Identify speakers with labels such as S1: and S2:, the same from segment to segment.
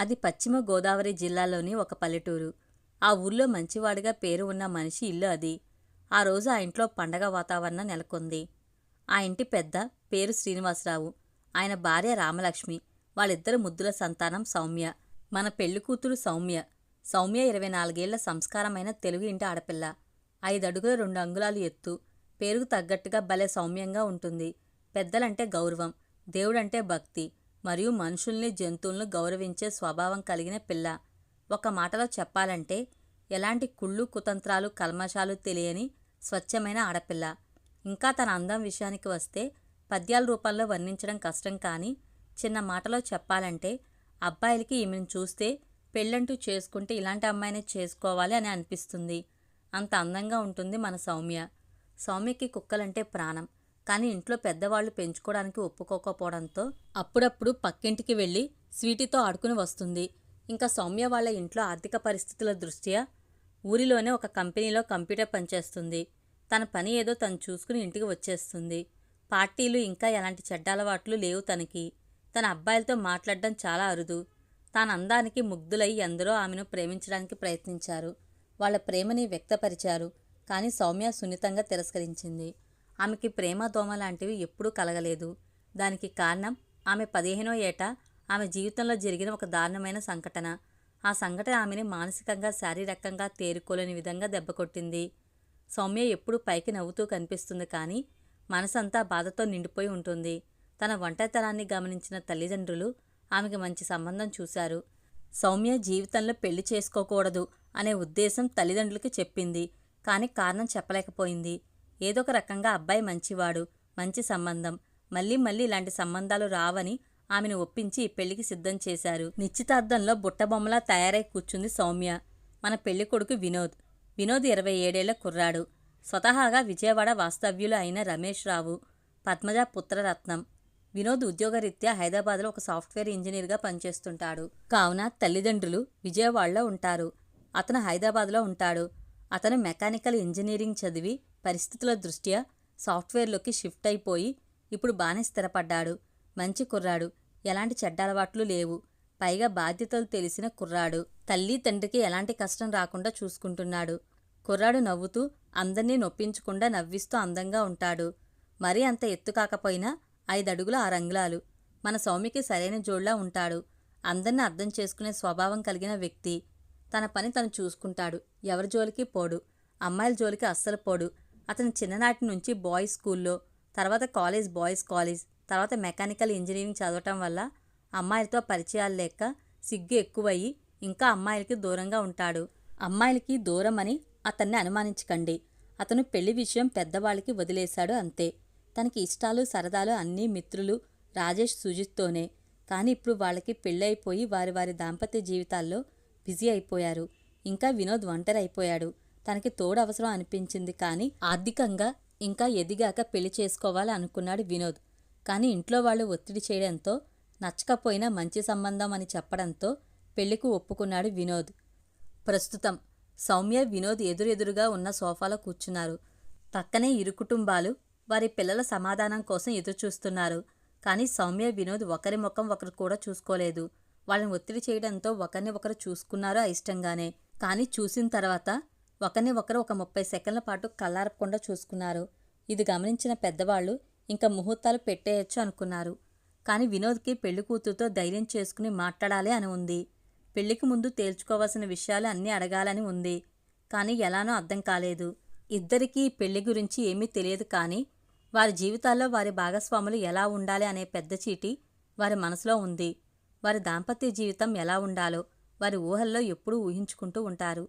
S1: అది పశ్చిమ గోదావరి జిల్లాలోని ఒక పల్లెటూరు. ఆ ఊర్లో మంచివాడిగా పేరు ఉన్న మనిషి ఇల్లు అది. ఆ రోజు ఆ ఇంట్లో పండగ వాతావరణం నెలకొంది. ఆ ఇంటి పెద్ద పేరు శ్రీనివాసరావు. ఆయన భార్య రామలక్ష్మి. వాళ్ళిద్దరు ముద్దుల సంతానం సౌమ్య. మన పెళ్ళి కూతురు సౌమ్య. సౌమ్య ఇరవై నాలుగేళ్ళ సంస్కారమైన తెలుగు ఇంటి ఆడపిల్ల. ఐదడుగుల రెండు అంగుళాలు ఎత్తు. పేరుకు తగ్గట్టుగా భలే సౌమ్యంగా ఉంటుంది. పెద్దలంటే గౌరవం. దేవుడంటే భక్తి. మరియు మనుషుల్ని జంతువులను గౌరవించే స్వభావం కలిగిన పిల్ల. ఒక మాటలో చెప్పాలంటే ఎలాంటి కుళ్ళు కుతంత్రాలు కల్మషాలు తెలియని స్వచ్ఛమైన ఆడపిల్ల. ఇంకా తన అందం విషయానికి వస్తే పద్యాల రూపంలో వర్ణించడం కష్టం కానీ చిన్న మాటలో చెప్పాలంటే అబ్బాయిలకి ఈమెను చూస్తే పెళ్ళంటూ చేసుకుంటే ఇలాంటి అమ్మాయినే చేసుకోవాలి అని అనిపిస్తుంది. అంత అందంగా ఉంటుంది మన సౌమ్య. సౌమ్యకి కుక్కలంటే ప్రాణం. కానీ ఇంట్లో పెద్దవాళ్ళు పెంచుకోవడానికి ఒప్పుకోకపోవడంతో అప్పుడప్పుడు పక్కింటికి వెళ్ళి స్వీటీతో ఆడుకుని వస్తుంది. ఇంకా సౌమ్య వాళ్ళ ఇంట్లో ఆర్థిక పరిస్థితుల దృష్ట్యా ఊరిలోనే ఒక కంపెనీలో కంప్యూటర్ పనిచేస్తుంది. తన పని ఏదో తను చూసుకుని ఇంటికి వచ్చేస్తుంది. పార్టీలు ఇంకా ఎలాంటి చెడ్డ అలవాట్లు లేవు తనకి. తన అబ్బాయిలతో మాట్లాడడం చాలా అరుదు. తాను అందానికి ముగ్ధులై ఎందరో ఆమెను ప్రేమించడానికి ప్రయత్నించారు. వాళ్ళ ప్రేమని వ్యక్తపరిచారు. కానీ సౌమ్య సున్నితంగా తిరస్కరించింది. ఆమెకి ప్రేమ దోమ లాంటివి ఎప్పుడూ కలగలేదు. దానికి కారణం ఆమె పదిహేనో ఏట ఆమె జీవితంలో జరిగిన ఒక దారుణమైన సంఘటన. ఆ సంఘటన ఆమెని మానసికంగా శారీరకంగా తేరుకోలేని విధంగా దెబ్బకొట్టింది సౌమ్య ఎప్పుడూ పైకి నవ్వుతూ కనిపిస్తుంది కానీ మనసంతా బాధతో నిండిపోయి ఉంటుంది. తన ఒంటరితనాన్ని గమనించిన తల్లిదండ్రులు ఆమెకి మంచి సంబంధం చూశారు. సౌమ్య జీవితంలో పెళ్ళి చేసుకోకూడదు అనే ఉద్దేశం తల్లిదండ్రులకి చెప్పింది కానీ కారణం చెప్పలేకపోయింది. ఏదొక రకంగా అబ్బాయి మంచివాడు మంచి సంబంధం. మళ్ళీ మళ్ళీ ఇలాంటి సంబంధాలు రావని ఆమెను ఒప్పించి పెళ్ళికి సిద్ధం చేశారు. నిశ్చితార్థంలో బుట్టబొమ్మలా తయారై కూర్చుంది సౌమ్య. మన పెళ్ళి కొడుకు వినోద్. వినోద్ ఇరవై ఏడేళ్ళ కుర్రాడు. స్వతహాగా విజయవాడ వాస్తవ్యులు అయిన రమేష్ రావు. పద్మజ పుత్రరత్నం. వినోద్ ఉద్యోగరీత్యా హైదరాబాద్లో ఒక సాఫ్ట్వేర్ ఇంజనీర్గా పనిచేస్తుంటాడు. కావున తల్లిదండ్రులు విజయవాడలో ఉంటారు. అతను హైదరాబాద్లో ఉంటాడు. అతను మెకానికల్ ఇంజనీరింగ్ చదివి పరిస్థితుల దృష్ట్యా సాఫ్ట్వేర్లోకి షిఫ్ట్ అయిపోయి ఇప్పుడు బాగానే స్థిరపడ్డాడు. మంచి కుర్రాడు. ఎలాంటి చెడ్డ అలవాట్లు లేవు. పైగా బాధ్యతలు తెలిసిన కుర్రాడు. తల్లి తండ్రికి ఎలాంటి కష్టం రాకుండా చూసుకుంటున్నాడు. కుర్రాడు నవ్వుతూ అందర్నీ నొప్పించకుండా నవ్విస్తూ అందంగా ఉంటాడు. మరీ అంత ఎత్తు కాకపోయినా ఐదడుగుల ఆ రంగులాలు. మన సౌమికి సరైన జోడ్లా ఉంటాడు. అందరిని అర్థం చేసుకునే స్వభావం కలిగిన వ్యక్తి. తన పని తను చూసుకుంటాడు. ఎవరి జోలికి పోడు. అమ్మాయిల జోలికి అస్సలు పోడు. అతను చిన్ననాటి నుంచి బాయ్స్ స్కూల్లో తర్వాత కాలేజ్ బాయ్స్ కాలేజ్ తర్వాత మెకానికల్ ఇంజనీరింగ్ చదవటం వల్ల అమ్మాయిలతో పరిచయాలు లేక సిగ్గు ఎక్కువయ్యి ఇంకా అమ్మాయిలకి దూరంగా ఉంటాడు. అమ్మాయిలకి దూరం అని అతన్ని అనుమానించకండి. అతను పెళ్ళి విషయం పెద్దవాళ్ళకి వదిలేశాడు అంతే. తనకి ఇష్టాలు సరదాలు అన్నీ మిత్రులు రాజేష్ సుజిత్తోనే. కానీ ఇప్పుడు వాళ్ళకి పెళ్ళైపోయి వారి వారి దాంపత్య జీవితాల్లో బిజీ అయిపోయారు. ఇంకా వినోద్ ఒంటరి అయిపోయాడు. తనకి తోడు అవసరం అనిపించింది కానీ ఆర్థికంగా ఇంకా ఎదిగాక పెళ్ళి చేసుకోవాలి అనుకున్నాడు వినోద్. కానీ ఇంట్లో వాళ్ళు ఒత్తిడి చేయడంతో నచ్చకపోయినా మంచి సంబంధం అని చెప్పడంతో పెళ్ళికి ఒప్పుకున్నాడు వినోద్. ప్రస్తుతం సౌమ్య వినోద్ ఎదురెదురుగా ఉన్న సోఫాలో కూర్చున్నారు. పక్కనే ఇరు కుటుంబాలు వారి పిల్లల సమాధానం కోసం ఎదురుచూస్తున్నారు. కానీ సౌమ్య వినోద్ ఒకరి ముఖం ఒకరు కూడా చూసుకోలేదు. వాళ్ళని ఒత్తిడి చేయడంతో ఒకరిని ఒకరు చూసుకున్నారు అయిష్టంగానే కానీ చూసిన తర్వాత ఒకరిని ఒకరు ఒక ముప్పై సెకండ్ల పాటు కల్లారపకుండా చూసుకున్నారు. ఇది గమనించిన పెద్దవాళ్ళు ఇంకా ముహూర్తాలు పెట్టేయచ్చు అనుకున్నారు. కానీ వినోద్కి పెళ్ళి కూతురుతో ధైర్యం చేసుకుని మాట్లాడాలి అని ఉంది. పెళ్ళికి ముందు తేల్చుకోవాల్సిన విషయాలు అన్నీ అడగాలని ఉంది. కానీ ఎలానో అర్థం కాలేదు. ఇద్దరికీ ఈ పెళ్ళి గురించి ఏమీ తెలియదు కానీ వారి జీవితాల్లో వారి భాగస్వాములు ఎలా ఉండాలి అనే పెద్ద చీటి వారి మనసులో ఉంది. వారి దాంపత్య జీవితం ఎలా ఉండాలో వారి ఊహల్లో ఎప్పుడూ ఊహించుకుంటూ ఉంటారు.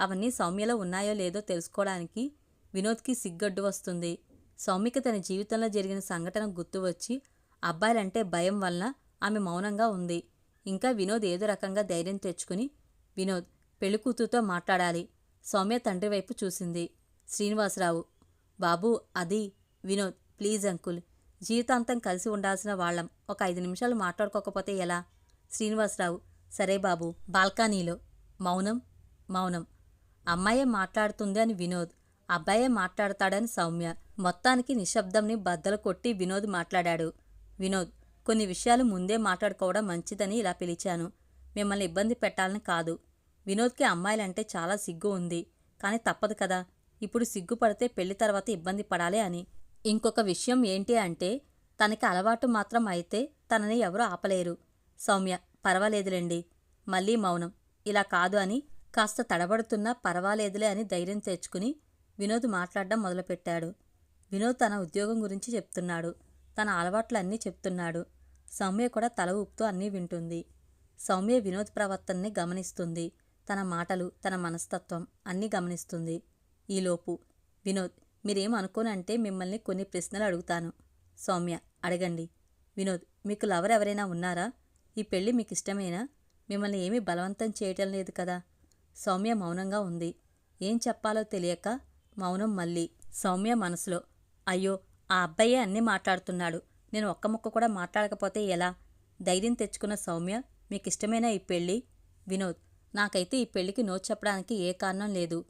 S1: అవన్నీ సౌమ్యలో ఉన్నాయో లేదో తెలుసుకోవడానికి వినోద్కి సిగ్గడ్డు వస్తుంది. సౌమ్యకి తన జీవితంలో జరిగిన సంఘటన గుర్తు వచ్చి అబ్బాయిలంటే భయం వలన ఆమె మౌనంగా ఉంది. ఇంకా వినోద్ ఏదో రకంగా ధైర్యం తెచ్చుకుని వినోద్ పెళ్ళి కూతురుతో మాట్లాడాలి. సౌమ్య తండ్రి వైపు చూసింది. శ్రీనివాసరావు బాబు అది వినోద్ ప్లీజ్ అంకుల్. జీవితాంతం కలిసి ఉండాల్సిన వాళ్ళం. ఒక ఐదు నిమిషాలు మాట్లాడుకోకపోతే ఎలా? శ్రీనివాసరావు సరే బాబు బాల్కనీలో. మౌనం మౌనం. అమ్మాయే మాట్లాడుతుంది అని వినోద్. అబ్బాయే మాట్లాడతాడని సౌమ్య. మొత్తానికి నిశ్శబ్దంని బద్దలు కొట్టి వినోద్ మాట్లాడాడు. వినోద్ కొన్ని విషయాలు ముందే మాట్లాడుకోవడం మంచిదని ఇలా పిలిచాను. మిమ్మల్ని ఇబ్బంది పెట్టాలని కాదు. వినోద్కి అమ్మాయిలంటే చాలా సిగ్గు ఉంది. కానీ తప్పదు కదా. ఇప్పుడు సిగ్గుపడితే పెళ్ళి తర్వాత ఇబ్బంది పడాలి అని. ఇంకొక విషయం ఏంటి అంటే తనకి అలవాటు మాత్రం అయితే తనని ఎవరూ ఆపలేరు. సౌమ్య పర్వాలేదులేండి. మళ్ళీ మౌనం. ఇలా కాదు అని కాస్త తడబడుతున్నా పర్వాలేదులే అని ధైర్యం తెచ్చుకుని వినోద్ మాట్లాడడం మొదలుపెట్టాడు. వినోద్ తన ఉద్యోగం గురించి చెప్తున్నాడు. తన అలవాట్లన్నీ చెప్తున్నాడు. సౌమ్య కూడా తల ఊపుతూ అన్నీ వింటుంది. సౌమ్య వినోద్ ప్రవర్తనని గమనిస్తుంది. తన మాటలు తన మనస్తత్వం అన్నీ గమనిస్తుంది. ఈలోపు వినోద్ మీరేం అనుకోనంటే మిమ్మల్ని కొన్ని ప్రశ్నలు అడుగుతాను. సౌమ్య అడగండి. వినోద్ మీకు లవర్ ఎవరైనా ఉన్నారా? ఈ పెళ్ళి మీకు ఇష్టమేనా మిమ్మల్ని ఏమీ బలవంతం చేయటం లేదు కదా. సౌమ్య మౌనంగా ఉంది. ఏం చెప్పాలో తెలియక మౌనం మళ్ళీ సౌమ్య మనసులో అయ్యో ఆ అబ్బాయే అన్నీ మాట్లాడుతున్నాడు. నేను ఒక్క ముక్క కూడా మాట్లాడకపోతే ఎలా? ధైర్యం తెచ్చుకున్న సౌమ్య మీకు ఈ పెళ్ళి? వినోద్ నాకైతే ఈ పెళ్ళికి నో చెప్పడానికి ఏ కారణం లేదు.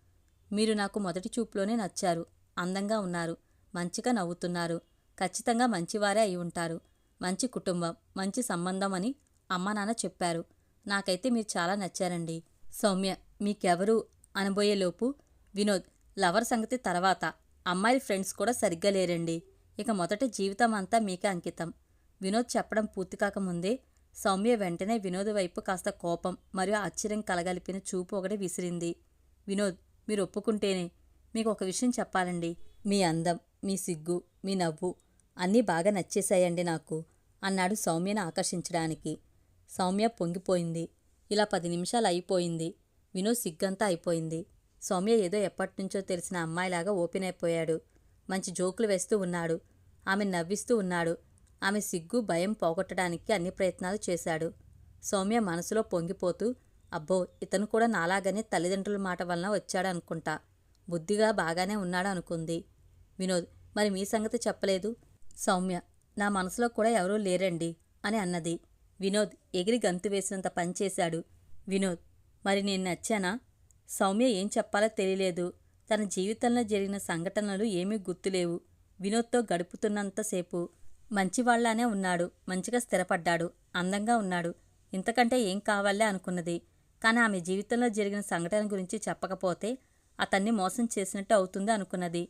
S1: మీరు నాకు మొదటి చూపులోనే నచ్చారు. అందంగా ఉన్నారు. మంచిగా నవ్వుతున్నారు. ఖచ్చితంగా మంచివారే అయి ఉంటారు. మంచి కుటుంబం మంచి సంబంధం అని అమ్మా నాన్న చెప్పారు. నాకైతే మీరు చాలా నచ్చారండి. సౌమ్య మీకెవరు అనబోయేలోపు వినోద్ లవర్ సంగతి తర్వాత. అమ్మాయిల ఫ్రెండ్స్ కూడా సరిగ్గా లేరండి. ఇక మొదట జీవితం అంతా మీకే అంకితం. వినోద్ చెప్పడం పూర్తి కాకముందే సౌమ్య వెంటనే వినోద్ వైపు కాస్త కోపం మరియు ఆశ్చర్యం కలగలిపిన చూపు ఒకటి విసిరింది. వినోద్ మీరు ఒప్పుకుంటేనే మీకు ఒక విషయం చెప్పాలండి. మీ అందం మీ సిగ్గు మీ నవ్వు అన్నీ బాగా నచ్చేశాయండి నాకు అన్నాడు సౌమ్యను ఆకర్షించడానికి. సౌమ్య పొంగిపోయింది. ఇలా పది నిమిషాలు అయిపోయింది. వినోద్ సిగ్గంతా అయిపోయింది. సౌమ్య ఏదో ఎప్పటినుంచో తెలిసిన అమ్మాయిలాగా ఓపెన్ అయిపోయాడు. మంచి జోకులు వేస్తూ ఉన్నాడు. ఆమె నవ్విస్తూ ఉన్నాడు. ఆమె సిగ్గు భయం పోగొట్టడానికి అన్ని ప్రయత్నాలు చేశాడు. సౌమ్య మనసులో పొంగిపోతూ అబ్బో ఇతను కూడా నాలాగానే తల్లిదండ్రుల మాట వలన వచ్చాడు అనుకుంటా బుద్ధిగా బాగానే ఉన్నాడు అనుకుంది. వినోద్ మరి మీ సంగతి చెప్పలేదు? సౌమ్య నా మనసులో కూడా ఎవరూ లేరండి అని అన్నది. వినోద్ ఎగిరి గంతు వేసినంత పనిచేశాడు వినోద్ మరి నేను నచ్చానా? సౌమ్య ఏం చెప్పాలో తెలియలేదు. తన జీవితంలో జరిగిన సంఘటనలు ఏమీ గుర్తులేవు. వినోద్తో గడుపుతున్నంతసేపు మంచివాళ్ళానే ఉన్నాడు. మంచిగా స్థిరపడ్డాడు. అందంగా ఉన్నాడు. ఇంతకంటే ఏం కావాలే అనుకున్నది. కానీ ఆమె జీవితంలో జరిగిన సంఘటన గురించి చెప్పకపోతే అతన్ని మోసం చేసినట్టు అవుతుంది అనుకున్నది.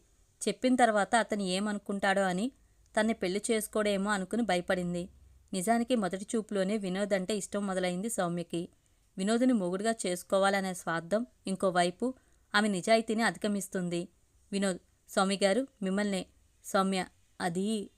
S1: చెప్పిన తర్వాత అతను ఏమనుకుంటాడో అని తన్ని పెళ్ళి చేసుకోడేమో అనుకుని భయపడింది. నిజానికి మొదటి చూపులోనే వినోద్ అంటే ఇష్టం మొదలైంది సౌమ్యకి. వినోదుని మొగుడుగా చేసుకోవాలనే స్వార్థం ఇంకోవైపు ఆమె నిజాయితీని అధిగమిస్తుంది. వినోద్ స్వామిగారు గారు మిమ్మల్నే సౌమ్య అది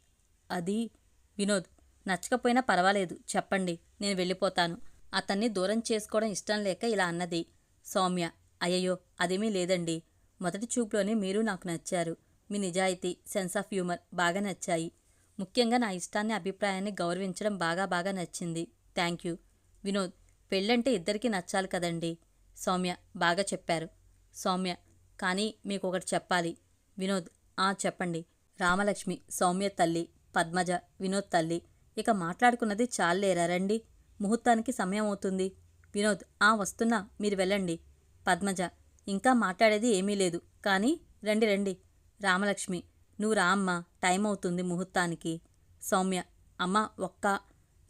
S1: అది వినోద్ నచ్చకపోయినా పర్వాలేదు చెప్పండి నేను వెళ్ళిపోతాను. అతన్ని దూరం చేసుకోవడం ఇష్టం లేక ఇలా అన్నది. సౌమ్య అయ్యయ్యో అదేమీ లేదండి. మొదటి చూపులోనే మీరు నాకు నచ్చారు. మీ నిజాయితీ సెన్స్ ఆఫ్ హ్యూమర్ బాగా నచ్చాయి. ముఖ్యంగా నా ఇష్టాన్ని అభిప్రాయాన్ని గౌరవించడం బాగా బాగా నచ్చింది. Thank you. వినోద్ పెళ్ళంటే ఇద్దరికీ నచ్చాలి కదండి. సౌమ్య బాగా చెప్పారు. సౌమ్య కానీ మీకు ఒకటి చెప్పాలి. వినోద్ ఆ చెప్పండి. రామలక్ష్మి సౌమ్య తల్లి పద్మజ వినోద్ తల్లి. ఇక మాట్లాడుకున్నది చాలేరా రండి. ముహూర్తానికి సమయం అవుతుంది. వినోద్ ఆ వస్తున్నా మీరు వెళ్ళండి. పద్మజ ఇంకా మాట్లాడేది ఏమీ లేదు. కానీ రండి రండి. రామలక్ష్మి నువ్వు రా అమ్మా. టైం అవుతుంది ముహూర్తానికి. సౌమ్య అమ్మ ఒక్క.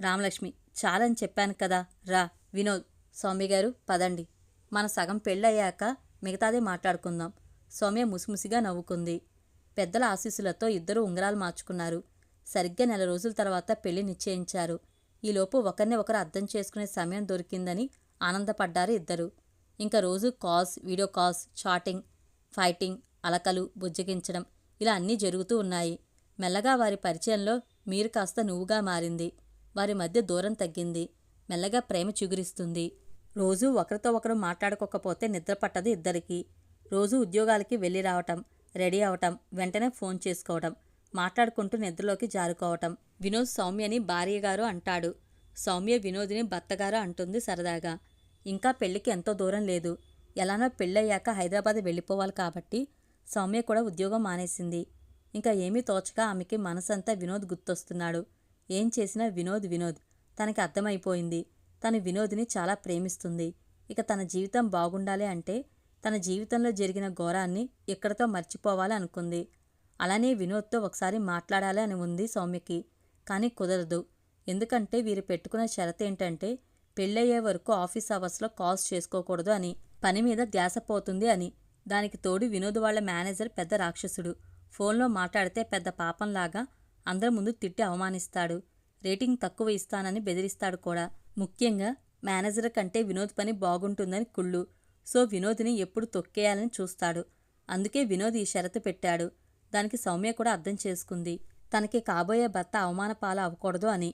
S1: రామలక్ష్మి చాలని చెప్పాను కదా. రా. వినోద్ సౌమ్య గారు పదండి. మన సగం పెళ్ళయ్యాక మిగతాదే మాట్లాడుకుందాం. సౌమ్య ముసిముసిగా నవ్వుకుంది. పెద్దల ఆశీస్సులతో ఇద్దరు ఉంగరాలు మార్చుకున్నారు. సరిగ్గా నెల రోజుల తర్వాత పెళ్ళి నిశ్చయించారు. ఈలోపు ఒకరిని ఒకరు అర్థం చేసుకునే సమయం దొరికిందని ఆనందపడ్డారు ఇద్దరు. ఇంకా రోజు calls video calls chatting fighting అలకలు బుజ్జగించడం ఇలా అన్నీ జరుగుతూ ఉన్నాయి. మెల్లగా వారి పరిచయంలో మీరు కాస్త నువ్వుగా మారింది. వారి మధ్య దూరం తగ్గింది. మెల్లగా ప్రేమ చిగురిస్తుంది. రోజూ ఒకరితో ఒకరు మాట్లాడుకోకపోతే నిద్ర పట్టదు ఇద్దరికి. రోజు ఉద్యోగాలకి వెళ్ళి రావటం రెడీ అవటం వెంటనే ఫోన్ చేసుకోవటం మాట్లాడుకుంటూ నిద్రలోకి జారుకోవటం. వినోద్ సౌమ్యని భార్యగారు అంటాడు. సౌమ్య వినోద్ని భర్తగారు అంటుంది సరదాగా. ఇంకా పెళ్ళికి ఎంతో దూరం లేదు. ఎలానో పెళ్ళయ్యాక హైదరాబాద్ వెళ్ళిపోవాలి కాబట్టి సౌమ్య కూడా ఉద్యోగం మానేసింది. ఇంకా ఏమీ తోచక ఆమెకి మనసంతా వినోద్ గుర్తొస్తున్నాడు. ఏం చేసినా వినోద్ వినోద్. తనకి అర్థమైపోయింది. తను వినోద్ని చాలా ప్రేమిస్తుంది. ఇక తన జీవితం బాగుండాలి అంటే తన జీవితంలో జరిగిన ఘోరాన్ని ఇక్కడతో మర్చిపోవాలి అనుకుంది. అలానే వినోద్తో ఒకసారి మాట్లాడాలి అని ఉంది సౌమ్యకి. కానీ కుదరదు. ఎందుకంటే వీరు పెట్టుకున్న షరత్ ఏంటంటే పెళ్ళయ్యే వరకు ఆఫీస్ అవర్స్లో కాల్స్ చేసుకోకూడదు అని పని మీద ధ్యాస పోతుంది అని. దానికి తోడు వినోద్ వాళ్ళ మేనేజర్ పెద్ద రాక్షసుడు. ఫోన్లో మాట్లాడితే పెద్ద పాపంలాగా అందరి ముందు తిట్టి అవమానిస్తాడు. రేటింగ్ తక్కువ ఇస్తానని బెదిరిస్తాడు కూడా. ముఖ్యంగా మేనేజర్ కంటే వినోద్ పని బాగుంటుందని కుళ్ళు. సో వినోద్ని ఎప్పుడు తొక్కేయాలని చూస్తాడు. అందుకే వినోద్ ఈ షరతు పెట్టాడు. దానికి సౌమ్య కూడా అర్థం చేసుకుంది. తనకి కాబోయే భర్త అవమాన పాలు అవ్వకూడదు అని.